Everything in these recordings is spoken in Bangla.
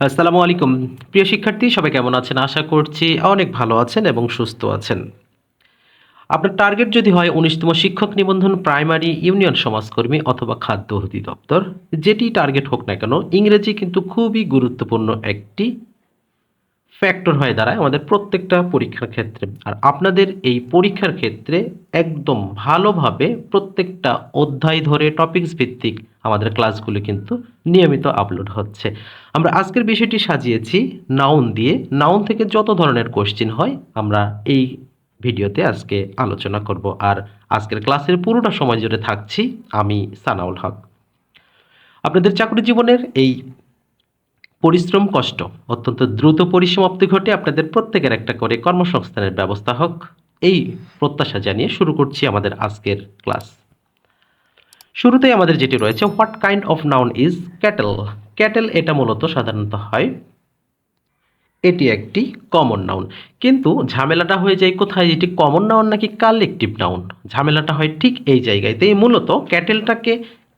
আসসালামু আলাইকুম। প্রিয় শিক্ষার্থী, সবাই কেমন আছেন? আশা করছি অনেক ভালো আছেন এবং সুস্থ আছেন। আপনার টার্গেট যদি হয় উনিশতম শিক্ষক নিবন্ধন, প্রাইমারি ইউনিয়ন সমাজকর্মী অথবা খাদ্য অধিদপ্তর, যেটি টার্গেট হোক না কেন, ইংরেজি কিন্তু খুবই গুরুত্বপূর্ণ একটি ফ্যাক্টর হয়ে দাঁড়ায় আমাদের প্রত্যেকটা পরীক্ষার ক্ষেত্রে। আর আপনাদের এই পরীক্ষার ক্ষেত্রে একদম ভালোভাবে প্রত্যেকটা অধ্যায় ধরে টপিকস ভিত্তিক আমাদের ক্লাসগুলো কিন্তু নিয়মিত আপলোড হচ্ছে। আমরা আজকের বিষয়টি সাজিয়েছি নাউন দিয়ে। নাউন থেকে যত ধরনের কোশ্চিন হয়, আমরা এই ভিডিওতে আজকে আলোচনা করব। আর আজকের ক্লাসের পুরোটা সময় জুড়ে থাকছি আমি সানাউল হক। আপনাদের চাকরি জীবনের এই পরিশ্রম কষ্ট, অত্যন্ত দ্রুত পরিসমাপ্তি ঘটে আপনাদের প্রত্যেকের একটা করে কর্মসংস্থানের ব্যবস্থা হোক। এই প্রত্যাশা জানিয়ে শুরু করছি আমাদের আজকের ক্লাস। শুরুতেই আমাদের যেটি রয়েছে, what kind of noun is cattle? Cattle এটা মূলত সাধারণত হয়, এটি একটি কমন নাউন। কিন্তু ঝামেলাটা হয়ে যায় কোথায়? এটি কমন নাউন নাকি কালেকটিভ নাউন? ঝামেলাটা হয় ঠিক এই জায়গায় তাই মূলত ক্যাটেলটাকে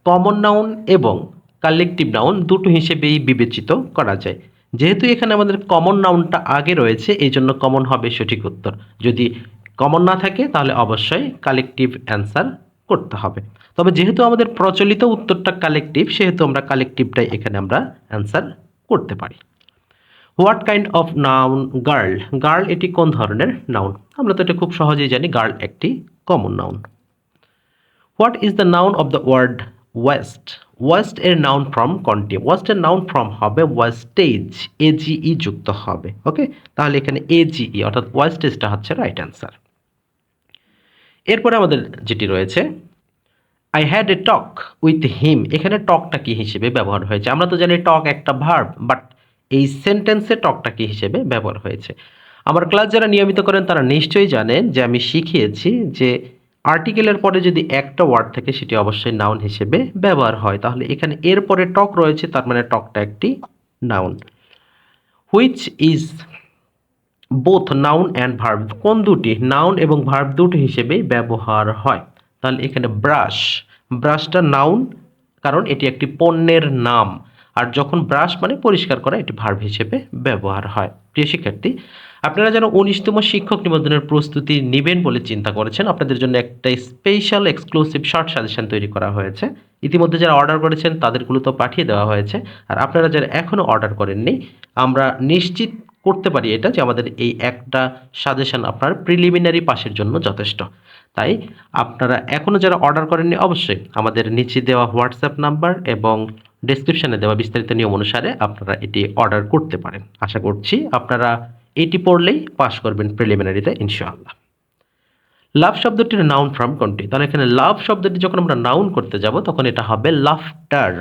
কমন নাউন এবং কালেকটিভ নাউন দুটো হিসেবেই বিবেচিত করা যায়। যেহেতু এখানে আমাদের কমন নাউনটা আগে রয়েছে, এই জন্য কমন হবে সঠিক উত্তর। যদি কমন না থাকে, তাহলে অবশ্যই কালেকটিভ অ্যান্সার করতে হবে। তবে যেহেতু আমাদের প্রচলিত উত্তরটা কালেকটিভ সেহেতু আমরা কালেকটিভটাই এখানে আমরা অ্যান্সার করতে পারি। What kind of noun girl girl এটি কোন ধরনের নাউন আমরা তো এটা খুব সহজেই জানি গার্ল একটি common noun what is the noun of the word waste waste এর নাউন ফ্রম কোনটি ওয়েস্ট এর নাউন ফ্রম হবে ওয়েস্টেজ এজিই যুক্ত হবে ওকে তাহলে এখানে এজিই অর্থাৎ ওয়েস্টেজটা হচ্ছে রাইট অ্যান্সার এরপরে আমাদের যেটি রয়েছে I had a talk with him এখানে টকটা কি হিসেবে ব্যবহার হয়েছে? আমরা তো জানি টক একটা ভার্ব বাট এই সেন্টেন্সে টকটা কি হিসেবে ব্যবহার হয়েছে? আমার ক্লাস যারা নিয়মিত করেন তারা নিশ্চয়ই জানেন যে আমি শিখিয়েছি যে আর্টিকেলের পরে যদি একটা ওয়ার্ড থাকে, সেটি অবশ্যই নাউন হিসেবে ব্যবহার হয়। তাহলে এখানে এর পরে টক রয়েছে, তার মানে টকটা একটি noun which is both noun and verb কোন দুটি? নাউন এবং ভার্ব দুটি হিসেবেই ব্যবহার হয়। তাহলে এখানে ব্রাশ ব্রাশটা নাউন কারণ এটি একটি পণ্যের নাম। আর যখন ব্রাশ মানে পরিষ্কার করা, এটি ভার্ব হিসেবে ব্যবহার হয়। প্রিয় শিক্ষার্থী আপনারা যেন উনিশতম শিক্ষক নিবন্ধনের প্রস্তুতি নেবেন বলে চিন্তা করেছেন। আপনাদের জন্য একটা স্পেশাল এক্সক্লুসিভ শর্ট সাজেশন তৈরি করা হয়েছে। ইতিমধ্যে যারা অর্ডার করেছেন, তাদেরগুলো তো পাঠিয়ে দেওয়া হয়েছে। আর আপনারা যারা এখনও অর্ডার করেননি, আমরা নিশ্চিত করতে পারি এটা যে আমাদের এই একটা সাজেশন আপনার প্রিলিমিনারি পাসের জন্য যথেষ্ট। তাই আপনারা এখনও যারা অর্ডার করেননি, অবশ্যই আমাদের নিচে দেওয়া হোয়াটসঅ্যাপ নাম্বার এবং ডেসক্রিপশনে দেওয়া বিস্তারিত নিয়ম অনুসারে আপনারা এটি অর্ডার করতে পারেন। আশা করছি আপনারা এটি পড়লেই পাশ করবেন প্রিলিমিনারিতে ইনশাআল্লাহ। লাভ শব্দটির নাউন ফ্রম কোনটি? তাহলে এখানে লাভ শব্দটি যখন আমরা নাউন করতে যাব, তখন এটা হবে লাফটার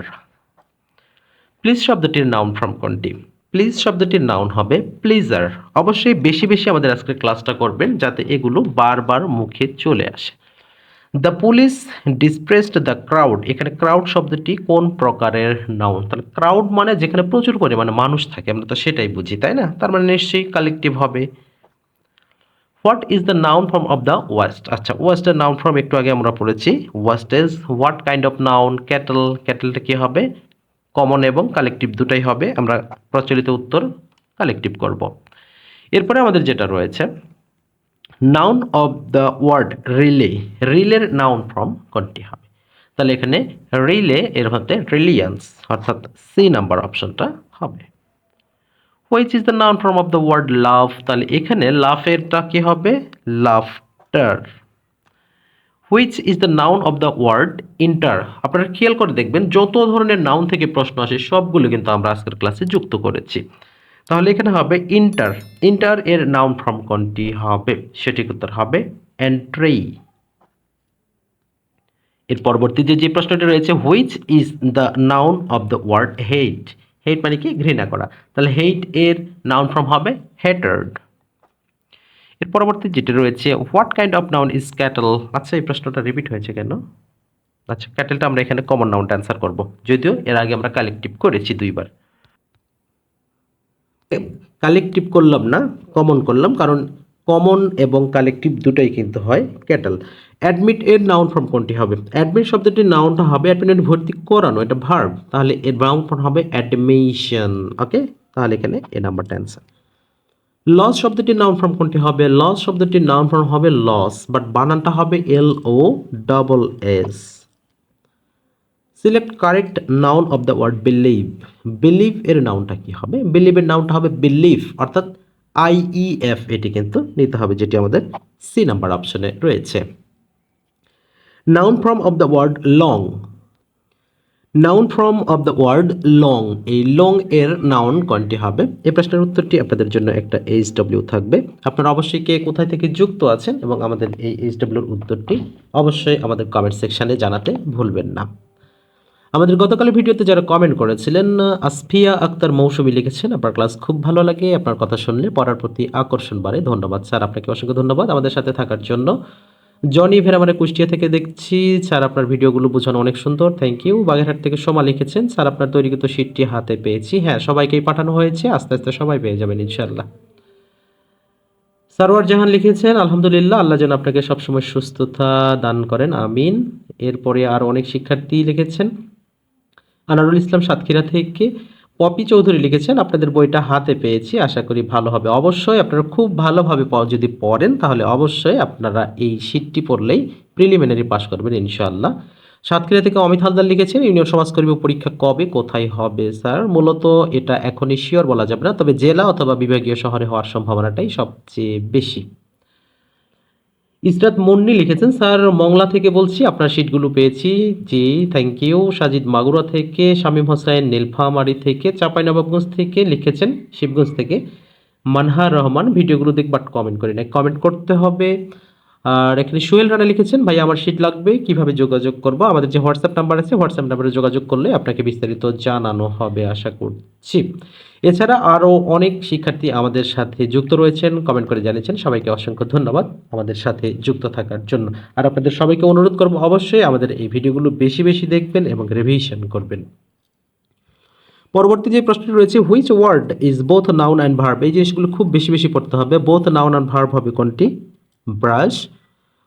প্লিজ শব্দটির নাউন ফ্রম কোনটি? প্লিজ শব্দটির নাউন হবে প্লিজার অবশ্যই বেশি বেশি আমাদের আজকের ক্লাসটা করবেন, যাতে এগুলো বারবার মুখে চলে আসে। The police dispersed the crowd এখানে ক্রাউড শব্দটি কোন প্রকারের নাউন তাহলে ক্রাউড মানে যেখানে প্রচুর পরিমাণে মানুষ থাকে, আমরা তো সেটাই বুঝি, তাই না? তার মানে নিশ্চয়ই কালেকটিভ হবে। What is the noun form of the waste আচ্ছা ওয়েস্টের নাউন ফর্ম একটু আগে আমরা পড়েছি। Waste is what kind of noun cattle ক্যাটেলটা কি হবে? কমন এবং কালেকটিভ দুটাই হবে। আমরা প্রচলিত উত্তর কালেকটিভ করব। এরপরে আমাদের যেটা রয়েছে noun of the word rely রিলের নাউন ফর্ম কোনটি হবে? তাহলে এখানে রিলে এর মধ্যে রিলিয়ান্স অর্থাৎ সি নাম্বার অপশনটা হবে। Which is the noun form of the word love তাহলে এখানে লাভেরটা কি হবে? Laughter which is the noun of the word enter আপনারা খেয়াল করে দেখবেন, যত ধরনের নাউন থেকে প্রশ্ন আসে, সবগুলো কিন্তু আমরা আজকের ক্লাসে যুক্ত করেছি। তাহলে এখানে হবে ইন্টার ইন্টার এর নাউন ফর্ম কোনটি হবে? সঠিক উত্তর হবে এন্ট্রি এর পরবর্তীতে যে প্রশ্নটি রয়েছে which is the noun of the word hate hate মানে কি? ঘৃণা করা। তাহলে হেট এর নাউন ফর্ম হবে হেটার্ড এর পরবর্তী যেটি রয়েছে what kind of noun is cattle আচ্ছা এই প্রশ্নটা রিপিট হয়েছে কেন? আচ্ছা ক্যাটেলটা আমরা এখানে কমন নাউনটা অ্যান্সার করব। যদিও এর আগে আমরা কালেকটিভ করেছি দুইবার। কালেকটিভ করলাম না কমন করলাম, কারণ কমন এবং কালেকটিভ দুটাই কিন্তু হয় ক্যাটাল অ্যাডমিট এর নাউন ফর্ম কোনটি হবে? অ্যাডমিট শব্দটির নাউনটা হবে অ্যাডমিট ভর্তি করানো, এটা ভার্ব তাহলে এর নাউন ফর্ম হবে অ্যাডমিশন ওকে তাহলে এখানে এ নাম্বারটা অ্যান্সার লস শব্দটির নাউন ফর্ম কোনটি হবে? লস শব্দটির নাউন ফর্ম হবে লস বাট বানানটা হবে L O double S select correct noun of the word believe believe এর নাউনটা কি হবে? বিলিভ এর নাউনটা হবে বিলিভ অর্থাৎ আইইএফ এটি কিন্তু নিতে হবে, যেটি আমাদের সি নাম্বার অপশনে রয়েছে। Noun form of the word long noun form of the word long এই লং এর নাউন কোনটি হবে? এই প্রশ্নের উত্তরটি আপনাদের জন্য একটা এইচ ডব্লিউ থাকবে। আপনারা অবশ্যই কে কোথায় থেকে যুক্ত আছেন এবং আমাদের এই এইচ ডব্লিউর উত্তরটি অবশ্যই আমাদের কমেন্ট সেকশানে জানাতে ভুলবেন না। আমাদের গতকালের ভিডিওতে যারা কমেন্ট করেছিলেন, আসফিয়া আক্তার মৌসুমি লিখেছেন, আপনার ক্লাস খুব ভালো লাগে, আপনার কথা শুনলে পড়ার প্রতি আকর্ষণ বাড়ে। ধন্যবাদ, স্যার, আপনাকে অসংখ্য ধন্যবাদ আমাদের সাথে থাকার জন্য। জনি ভেরামারে কুষ্টিয়া থেকে দেখছি, স্যার, আপনার ভিডিওগুলো বোঝানো অনেক সুন্দর থ্যাংক ইউ বাগেরহাট থেকে সোমা লিখেছেন, স্যার, আপনার তৈরিকৃত শীটটি হাতে পেয়েছি। হ্যাঁ সবাইকেই পাঠানো হয়েছে, আস্তে আস্তে সবাই পেয়ে যাবেন ইনশাল্লাহ সারোয়ার জাহান লিখেছেন, আলহামদুলিল্লাহ, আল্লাহ যেন আপনাকে সবসময় সুস্থতা দান করেন, আমিন। এরপরে আর অনেক শিক্ষার্থী লিখেছেন আনারুল ইসলাম সাতক্ষীরা থেকে পপি চৌধুরী লিখেছেন, আপনাদের বইটা হাতে পেয়েছি, আশা করি ভালো হবে। অবশ্যই আপনারা খুব ভালোভাবে যদি পড়েন তাহলে অবশ্যই আপনারা এই শীটটি পড়লেই প্রিলিমিনারি পাস করবেন ইনশাআল্লাহ। সাতক্ষীরা থেকে অমিত হালদার লিখেছেন, ইউনিয়ন সমাজকর্মী পরীক্ষা কবে, কোথায় হবে, স্যার? মূলত এটা এখনই শিওর বলা যাবে না, তবে জেলা অথবা বিভাগীয় শহরে হওয়ার সম্ভাবনাটাই সবচেয়ে বেশি। ইসরাত মন্নি লিখেছেন, স্যার, মংলা থেকে বলছি, আপনার সিটগুলো পেয়েছি। জি থ্যাংক ইউ সাজিদ মাগুরা থেকে, শামীম হোসাইন নীলফামারি থেকে, চাঁপাইনবাবগঞ্জ থেকে লিখেছেন, শিবগঞ্জ থেকে। মানহার রহমান, ভিডিওগুলো দেখবার কমেন্ট করি না কমেন্ট করতে হবে আর এখানে সোহেল রানা লিখেছেন, ভাই, আমার সিট লাগবে, কীভাবে যোগাযোগ করব? আমাদের যে হোয়াটসঅ্যাপ নাম্বার আছে হোয়াটসঅ্যাপ নাম্বারে যোগাযোগ করলে আপনাকে বিস্তারিত জানানো হবে, আশা করছি। এছাড়া আরও অনেক শিক্ষার্থী আমাদের সাথে যুক্ত রয়েছেন কমেন্ট করে জানিয়েছেন। সবাইকে অসংখ্য ধন্যবাদ আমাদের সাথে যুক্ত থাকার জন্য। আর আপনাদের সবাইকে অনুরোধ করব অবশ্যই আমাদের এই ভিডিওগুলো বেশি বেশি দেখবেন এবং রিভিশন করবেন। পরবর্তী যে প্রশ্নটি রয়েছে which word is both noun and verb এই জিনিসগুলো খুব বেশি বেশি পড়তে হবে। বোথ নাউন অ্যান্ড ভার্ব হবে কোনটি? ব্রাশ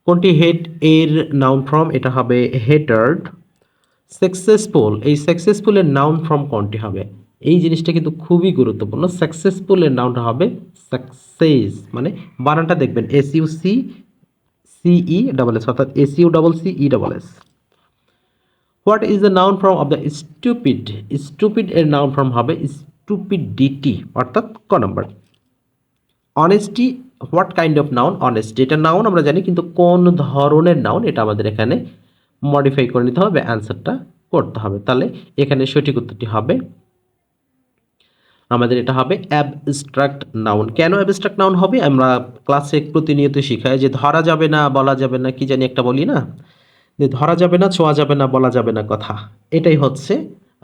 কোনটি হেড এর নাউন ফর্ম এটা হবে হেটার্ড সাকসেসফুল এই সাকসেসফুলের নাউন ফর্ম কোনটি হবে? এই জিনিসটা কিন্তু খুবই গুরুত্বপূর্ণ। সাকসেসফুলের নাউনটা হবে সাকসেস মানে বানানটা দেখবেন S U C C E double S অর্থাৎ S U double C E double S what is the noun form of the stupid stupid এর নাউন ফর্ম হবে স্টুপিডিটি অর্থাৎ ক নম্বর honesty what kind of noun honest এটা নাউন আমরা জানি, কিন্তু কোন ধরনের নাউন এটা আমাদের এখানে মডিফাই করে নিতে হবে অ্যান্সারটা করতে হবে। তাহলে এখানে সঠিক উত্তরটি হবে, আমাদের এটা হবে অ্যাবস্ট্রাক্ট নাউন কেন অ্যাবস্ট্রাক্ট নাউন হবে? আমরা ক্লাসে প্রতিনিয়ত শিখাই যে ধরা যাবে না, বলা যাবে না, কি জানি একটা বলি না? যে ধরা যাবে না, ছোঁয়া যাবে না, বলা যাবে না কথা। এটাই হচ্ছে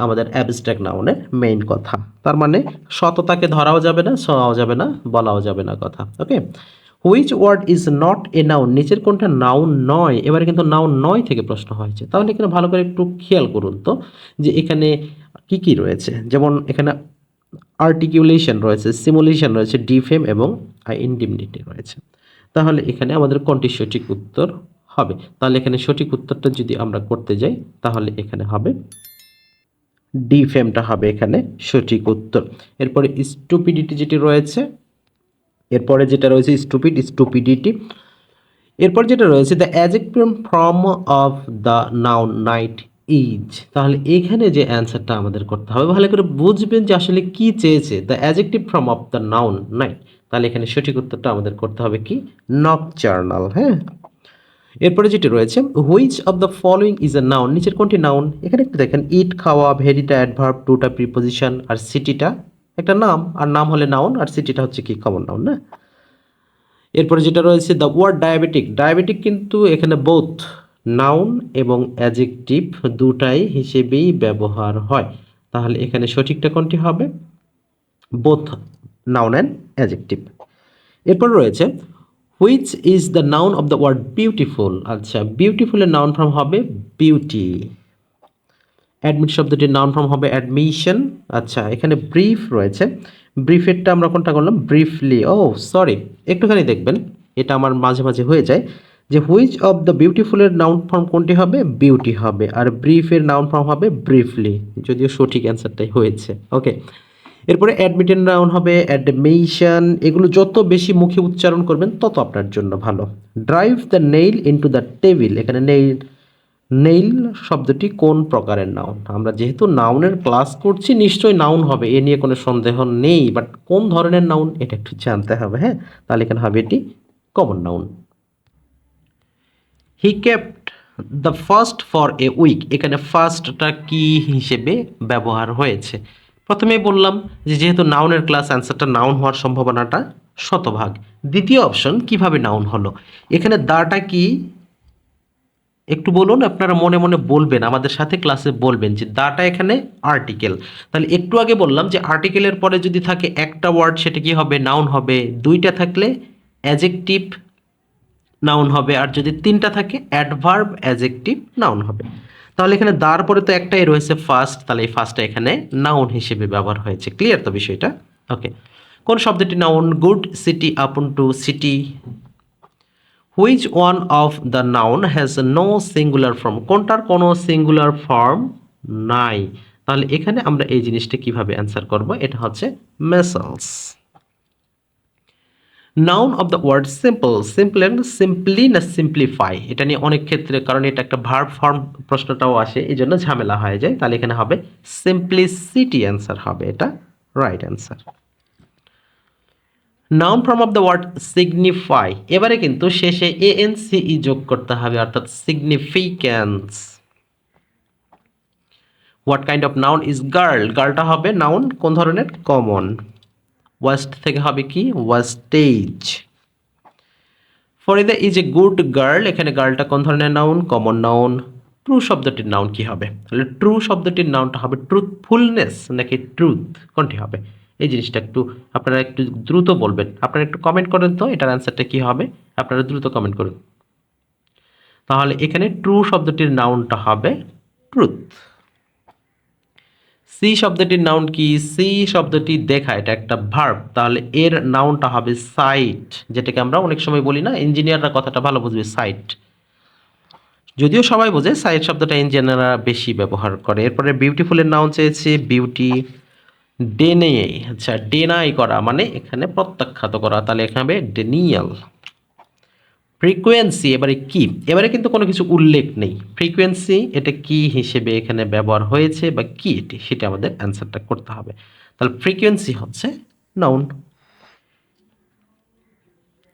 আমাদের অ্যাবস্ট্রাক্ট নাউনের মেইন কথা। তার মানে সততাকে ধরাও যাবে না ছোঁয়াও যাবে না, বলাও যাবে না কথা okay which word is not a noun নিচের কোনটা নাউন নয়, এবারে কিন্তু নাউন নয় থেকে প্রশ্ন হয়েছে। তাহলে এখানে ভালো করে একটু খেয়াল করুন তো, যে এখানে কি কি রয়েছে? যেমন এখানে আর্টিকুলেশন রয়েছে সিমুলেশন রয়েছে ডিফেম এবং ইনডিমনিটি রয়েছে। তাহলে এখানে আমাদের কোনটি সঠিক উত্তর হবে? তাহলে এখানে সঠিক উত্তরটা যদি আমরা করতে যাই, তাহলে এখানে হবে ডিফেমটা হবে এখানে সঠিক উত্তর। এরপরে স্টুপিডিটি যেটি রয়েছে, এরপরে যেটা রয়েছে স্টুপিড স্টুপিডিটি এরপর যেটা রয়েছে the adjective form of the noun night is তাহলে এখানে যে অ্যান্সারটা আমাদের করতে হবে, ভালো করে বুঝবেন যে আসলে কি চেয়েছে the adjective form of the noun night তাহলে এখানে সঠিক উত্তরটা আমাদের করতে হবে কি? নকচার্নাল হ্যাঁ? এরপরে যেটি রয়েছে which of the following is a noun নিচের কোনটি নাউন এখানে একটু দেখেন ইট খাওয়া ভেরিটা অ্যাডভার্ব টুটা প্রিপোজিশন আর সিটিটা একটা নাম, আর নাম হলে নাউন আর সিটিটা হচ্ছে কি কমন নাউন না? এরপরে যেটা রয়েছে দ্য ওয়ার্ড ডায়াবেটিক ডায়াবেটিক কিন্তু এখানে বোথ নাউন এবং অ্যাজেক্টিভ দুটাই হিসেবেই ব্যবহার হয়। তাহলে এখানে সঠিকটা কোনটি হবে? বোথ নাউন অ্যান্ড অ্যাজেক্টিভ এরপর রয়েছে which is the noun of the word beautiful আচ্ছা বিউটিফুলের নাউন ফর্ম হবে বিউটি অ্যাডমিট শব্দটির নাউন ফর্ম হবে অ্যাডমিশন আচ্ছা এখানে ব্রিফ রয়েছে। ব্রিফেরটা আমরা কোনটা করলাম? ব্রিফলি ও সরি একটুখানি দেখবেন। এটা আমার মাঝে মাঝে হয়ে যায় যে হুইচ অফ দ্য বিউটিফুলের নাউন ফর্ম কোনটি হবে? বিউটি হবে। আর ব্রিফের নাউন ফর্ম হবে ব্রিফলি যদিও সঠিক অ্যান্সারটাই হয়েছে। ওকে এরপরে অ্যাডমিটেড নাউন হবে অ্যাডমিশন এগুলো যত বেশি মুখে উচ্চারণ করবেন তত আপনার জন্য ভালো। Drive the nail into the table এখানে নেইল নেইল শব্দটি কোন প্রকারের নাউন আমরা যেহেতু নাউনের ক্লাস করছি, নিশ্চয়ই নাউন হবে, এ নিয়ে কোনো সন্দেহ নেই বাট কোন ধরনের নাউন এটা একটু জানতে হবে হ্যাঁ? তাহলে এখানে হবে এটি common noun he kept the first for a week এখানে ফার্স্টটা কি হিসেবে ব্যবহার হয়েছে? প্রথমেই বললাম যে যেহেতু নাউনের ক্লাস অ্যান্সারটা নাউন হওয়ার সম্ভাবনাটা শতভাগ। দ্বিতীয় অপশন কীভাবে নাউন হলো? এখানে দাটা কি? একটু বলুন, আপনারা মনে মনে বলবেন, আমাদের সাথে ক্লাসে বলবেন যে দাটা এখানে আর্টিকেল তাহলে একটু আগে বললাম যে আর্টিকেলের পরে যদি থাকে একটা ওয়ার্ড সেটা কি হবে? নাউন হবে। দুইটা থাকলে অ্যাজেকটিভ নাউন হবে। আর যদি তিনটা থাকে অ্যাডভার্ব অ্যাজেকটিভ নাউন হবে। তাহলে এখানে দার পরে তো একটাই রয়েছে ফার্স্ট তাহলে এই ফার্স্টটা এখানে নাউন হিসেবে ব্যবহার হয়েছে। ক্লিয়ার তো বিষয়টা? ওকে কোন শব্দটি noun good city upon to city which one of the noun has no singular form কোনটার কোনো সিঙ্গুলার ফর্ম নাই? তাহলে এখানে আমরা এই জিনিসটা কীভাবে অ্যান্সার করব? এটা হচ্ছে measles noun of the word simple simple and simply না সিম্পলিফাই এটা নিয়ে অনেক ক্ষেত্রে, কারণ এটা একটা ভার্ব ফর্ম প্রশ্নটাও আসে এই জন্য ঝামেলা হয়ে যায়। তাহলে এখানে হবে সিম্পলিসিটি অ্যান্সার হবে এটা right answer noun form of the word signify এবারে কিন্তু শেষে এ এন সিই যোগ করতে হবে, অর্থাৎ significance what kind of noun is girl গার্লটা হবে নাউন কোন ধরনের? কমন ওয়েস্ট থেকে হবে কি? Wastage Farida is a good girl এখানে গার্লটা কোন ধরনের নাউন কমন নাউন ট্রু শব্দটির নাউন কি হবে? তাহলে ট্রু শব্দটির নাউনটা হবে ট্রুথফুলনেস নাকি ট্রুথ কোনটি হবে? এই জিনিসটা একটু আপনারা একটু দ্রুত বলবেন। আপনারা একটু কমেন্ট করেন তো, এটার অ্যান্সারটা কি হবে? আপনারা দ্রুত কমেন্ট করুন। তাহলে এখানে ট্রু শব্দটির নাউনটা হবে ট্রুথ সি শব্দটির নাউন কি? সি শব্দটি দেখা, এটা একটা ভার্ব তাহলে এর নাউনটা হবে সাইট যেটাকে আমরা অনেক সময় বলি না? ইঞ্জিনিয়াররা কথাটা ভালো বুঝবে সাইট যদিও সবাই বোঝে সাইট শব্দটা ইঞ্জিনিয়াররা বেশি ব্যবহার করে। এরপরে বিউটিফুলের নাউন চেয়েছে বিউটি ডেনে আচ্ছা ডেনাই করা মানে এখানে প্রত্যাখ্যাত করা। তাহলে এখানে হবে ডেনিয়াল ফ্রিকোয়েন্সি এবারে কি? এবারে কিন্তু কোনো কিছু উল্লেখ নেই। ফ্রিকোয়েন্সি এটা কি হিসেবে এখানে ব্যবহার হয়েছে বা কি এটি? সেটা আমাদের অ্যান্সারটা করতে হবে। তাহলে ফ্রিকোয়েন্সি হচ্ছে নাউন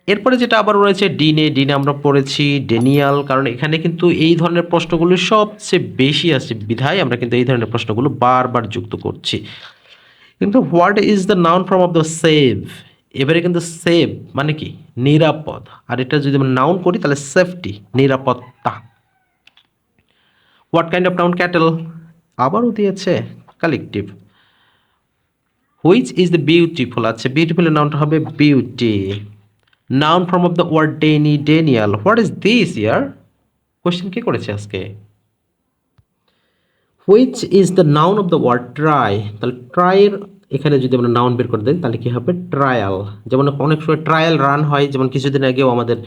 এরপরে যেটা আবার রয়েছে ডিনে ডিনে আমরা পড়েছি ডেনিয়াল কারণ এখানে কিন্তু এই ধরনের প্রশ্নগুলো সবচেয়ে বেশি আছে বিধায় আমরা কিন্তু এই ধরনের প্রশ্নগুলো বারবার যুক্ত করছি। কিন্তু what is the noun form of the save এবারে কিন্তু সেভ মানে কি? নিরাপদ। আর এটা যদি আমরা নাউন করি, তাহলে সেফটি নিরাপত্তা। What kind of noun cattle আবারও দিয়েছে collective which is the beautiful আচ্ছা বিউটিফুলের নাউনটা হবে beauty noun form of the word deny denial what is this year question কে করেছে আজকে? Which is the noun of the word try তাহলে ট্রাইয়ের এখানে যদি আমরা নাউন বের করে দেন তাহলে কি হবে? ট্রায়াল যেমন অনেক সময় ট্রায়াল রান হয়, যেমন কিছুদিন আগেও আমাদের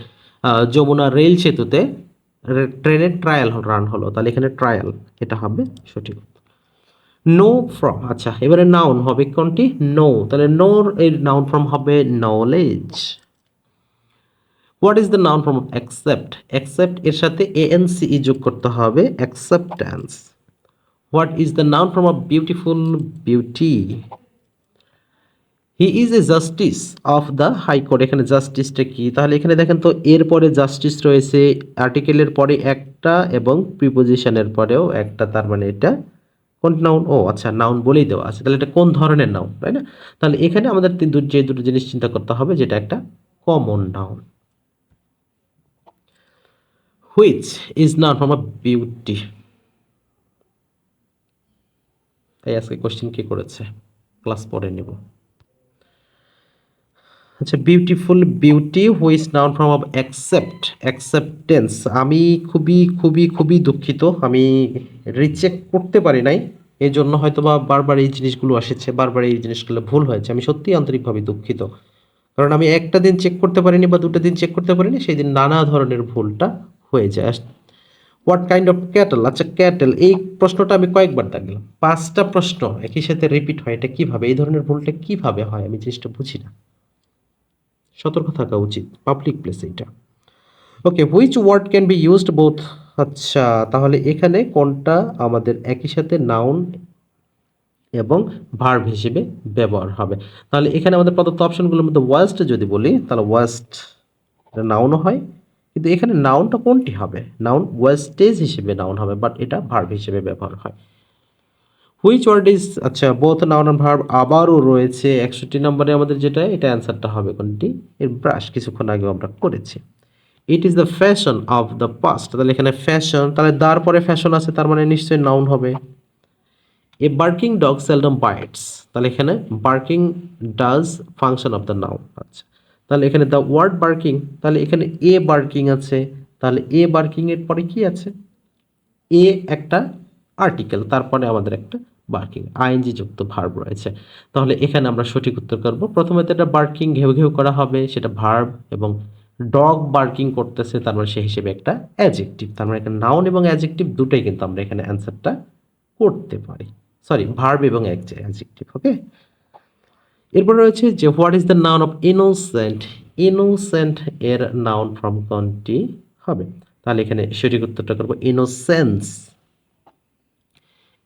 যমুনা রেল সেতুতে ট্রেনের ট্রায়াল রান হলো। তাহলে এখানে ট্রায়াল এটা হবে সঠিক নো ফ্রম আচ্ছা এবারে নাউন হবে কোনটি? নো তাহলে নোর এর নাউন ফর্ম হবে knowledge what is the noun form accept accept এর সাথে এএনসিই যোগ করতে হবে acceptance what is the noun form of beautiful beauty he is a justice of the high court এখানে জাস্টিসটা কি? তাহলে এখানে দেখেন তো এর পরে জাস্টিস রয়েছে আর্টিকেলের পরে একটা এবং প্রিপোজিশনের পরেও একটা, তার মানে এটা কোন নাউন ও আচ্ছা নাউন বলেই দেওয়া আছে। তাহলে এটা কোন ধরনের নাউন তাই না? তাহলে এখানে আমাদের যে দুটো জিনিস চিন্তা করতে হবে, যেটা একটা common noun which is noun from a beauty তাই আজকে কোশ্চেন কি করেছে? ক্লাস পরে নেব। আচ্ছা beautiful beauty which noun from of accept acceptance আমি খুবই খুবই খুবই দুঃখিত। আমি রিচেক করতে পারি নাই। এই জন্য হয়তো বা বারবার এই জিনিসগুলো এসেছে বারবার এই জিনিসগুলো ভুল হয়েছে। আমি সত্যি আন্তরিকভাবে দুঃখিত। কারণ আমি একটা দিন চেক করতে পারিনি বা দুটো দিন চেক করতে পারিনি, সেই দিন নানা ধরনের ভুলটা হয়ে যায়। হোয়াট কাইন্ড অফ ক্যাটেল আচ্ছা ক্যাটেল এই প্রশ্নটা আমি কয়েকবার দেখলাম পাঁচটা প্রশ্ন একই সাথে রিপিট হয়, এটা কীভাবে? এই ধরনের ভুলটা কীভাবে হয়? আমি জিনিসটা বুঝি না। সতর্ক থাকা উচিত পাবলিক প্লেস এইটা। Okay which word can be used both আচ্ছা তাহলে এখানে কোনটা আমাদের একই সাথে নাউন এবং ভার্ব হিসেবে ব্যবহার হবে। তাহলে এখানে আমাদের প্রদত্ত অপশনগুলোর মধ্যে ওয়াস্ট যদি বলি, তাহলে ওয়াস্ট নাউনও হয়, কিন্তু এখানে নাউনটা কোনটি হবে? নাউন ওয়েস্টেজ হিসেবে নাউন হবে বাট এটা ভার্ব হিসেবে ব্যবহার হয়। হুইচ ওয়ার্ড ইজ আচ্ছা বোথ নাউন ভার্ব আবারও রয়েছে। একষট্টি নম্বরে আমাদের যেটা, এটা অ্যান্সারটা হবে কোনটি? এর ব্রাশ কিছুক্ষণ আগে আমরা করেছি। It is the fashion of the past তাহলে এখানে ফ্যাশন তাহলে দার পরে ফ্যাশন আছে, তার মানে নিশ্চয়ই নাউন হবে। A barking dog seldom bites তাহলে এখানে barking does function of the noun আচ্ছা তাহলে এখানে দ্য ওয়ার্ড বার্কিং তাহলে এখানে এ বার্কিং আছে। তাহলে এ বার্কিং এর পরে কি আছে? এ একটা আর্টিকেল তারপরে আমাদের একটা বার্কিং আইএনজি যুক্ত ভার্ব রয়েছে। তাহলে এখানে আমরা সঠিক উত্তর করব। প্রথমে তো এটা বার্কিং ঘেউ ঘেউ করা হবে, সেটা ভার্ব এবং ডগ বার্কিং করতেছে, তার মানে সে হিসেবে একটা অ্যাজেক্টিভ তার মানে এখানে নাউন এবং অ্যাজেক্টিভ দুটোই কিন্তু আমরা এখানে অ্যান্সারটা করতে পারি। সরি ভার্ব এবং অ্যাজেক্টিভ ওকে এরপর রয়েছে যে what is the noun of innocent innocent এর নাউন ফ্রম কোনটি হবে? তাহলে এখানে সঠিক উত্তরটা করব ইনোসেন্স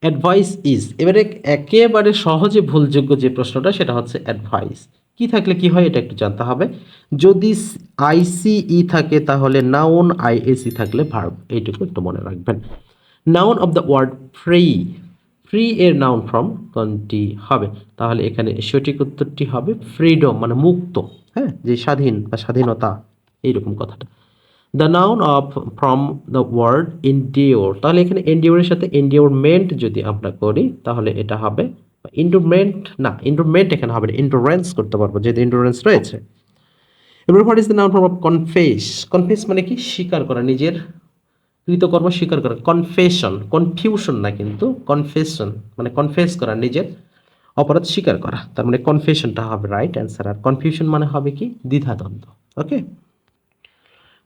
অ্যাডভাইস ইজ এবারে একেবারে সহজে ভুলযোগ্য যে প্রশ্নটা, সেটা হচ্ছে অ্যাডভাইস কি থাকলে কি হয়, এটা একটু জানতে হবে। যদি আইসিই থাকে, তাহলে নাউন আইএসি থাকলে ভার্ব এইটুকু একটু মনে রাখবেন। Noun of the word free free এর নাউন ফ্রম কোনটি হবে? তাহলে এখানে সঠিক উত্তরটি হবে ফ্রিডম মানে মুক্ত হ্যাঁ? যে স্বাধীন বা স্বাধীনতা, এইরকম কথাটা। The noun of from the word endure তাহলে এখানে এন্ডিওরের সাথে এন্ডিওরমেন্ট যদি আমরা করি, তাহলে এটা হবে ইন্ডোরমেন্ট না ইন্ডোরমেন্ট এখানে হবে ইন্ডোরেন্স করতে পারব, যেহেতু ইন্ডোরেন্স রয়েছে। এবার what is the noun from of confess confess মানে কি? স্বীকার করা, নিজের কৃতকর্ম স্বীকার করা। কনফেশন কনফিউশন না কিন্তু কনফেশন মানে কনফেস করা, নিজের অপরাধ স্বীকার করা। তার মানে কনফেশনটা হবে রাইট অ্যান্সার আর কনফিউশন মানে হবে কি? দ্বিধাদ্বন্দ্ব okay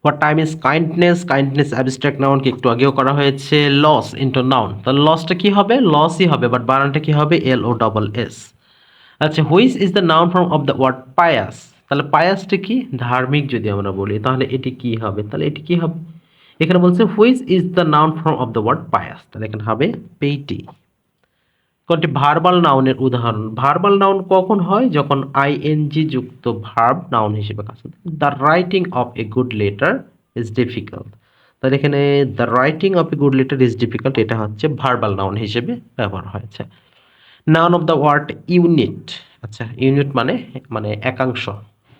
what time is kindness kindness abstract নাউনকে একটু আগেও করা হয়েছে। লস ইন্টু নাউন তাহলে লসটা কি হবে? লসই হবে বাট বানানটা কি হবে? এল ও ডবল এস আচ্ছা which is the noun form of the word pious তাহলে পায়াসটা কি? ধার্মিক যদি আমরা বলি, তাহলে এটি কি হবে? তাহলে এটি কি হবে? এখানে বলছে which is the noun form of the word pious তাহলে এখানে হবে পেইটি। কোনটি ভার্বাল নাউনের উদাহরণ। ভার্বাল নাউন কখন হয়? যখন আইএনজি যুক্ত ভার্ব নাউন হিসেবে কাজ করে। The writing of a good letter is difficult তাহলে এখানে the writing of a good letter is difficult এটা হচ্ছে ভার্বাল নাউন হিসেবে ব্যবহার হয়েছে। Noun of the word unit আচ্ছা ইউনিট মানে মানে একাংশ।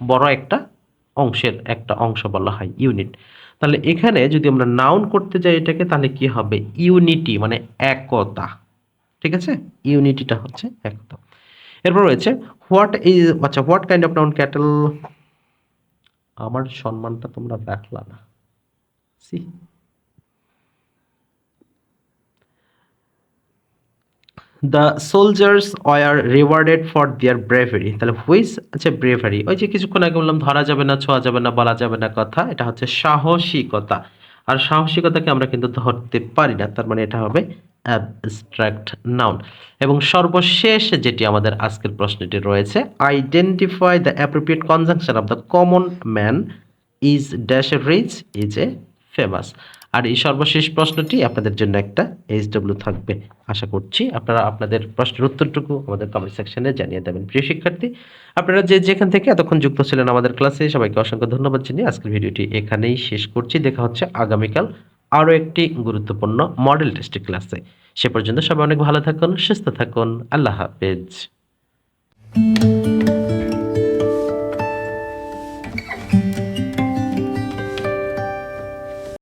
বড় একটা অংশের একটা অংশ বলা হয় ইউনিট তাহলে এখানে যদি আমরা নাউন করতে যাই এটাকে, তাহলে কি হবে? ইউনিটি মানে একতা। ঠিক আছে? ইউনিটিটা হচ্ছে একতা এরপর রয়েছে হোয়াট ইজ আচ্ছা what kind of noun cattle আমার সম্মানটা তোমরা রাখলা না। See the soldiers were rewarded for their bravery তাহলে হুইস আচ্ছা ব্রেভারি ওই যে কিছুক্ষণ আগে বললাম, ধরা যাবে না, ছোঁয়া যাবে না, বলা যাবে না কথা, এটা হচ্ছে সাহসিকতা। আর সাহসিকতাকে আমরা কিন্তু ধরতে পারি না, তার মানে এটা হবে অ্যাবস্ট্রাক্ট নাউন এবং সর্বশেষ যেটি আমাদের আজকের প্রশ্নটি রয়েছে identify the appropriate conjunction of the common man is dash rich is a famous আর এই সর্বশেষ প্রশ্নটি আপনাদের জন্য একটা এইচ ডব্লিউ থাকবে। আশা করছি আপনারা আপনাদের প্রশ্নের উত্তরটুকু আমাদের কমেন্ট সেকশনে জানিয়ে দেবেন। প্রিয় শিক্ষার্থী, আপনারা যে যেখান থেকে এতক্ষণ যুক্ত ছিলেন আমাদের ক্লাসে সবাইকে অসংখ্য ধন্যবাদ জানিয়ে আজকের ভিডিওটি এখানেই শেষ করছি। দেখা হচ্ছে আগামীকাল আরও একটি গুরুত্বপূর্ণ মডেল টেস্টের ক্লাসে সে পর্যন্ত সবাই অনেক ভালো থাকুন, সুস্থ থাকুন। আল্লাহ হাফেজ।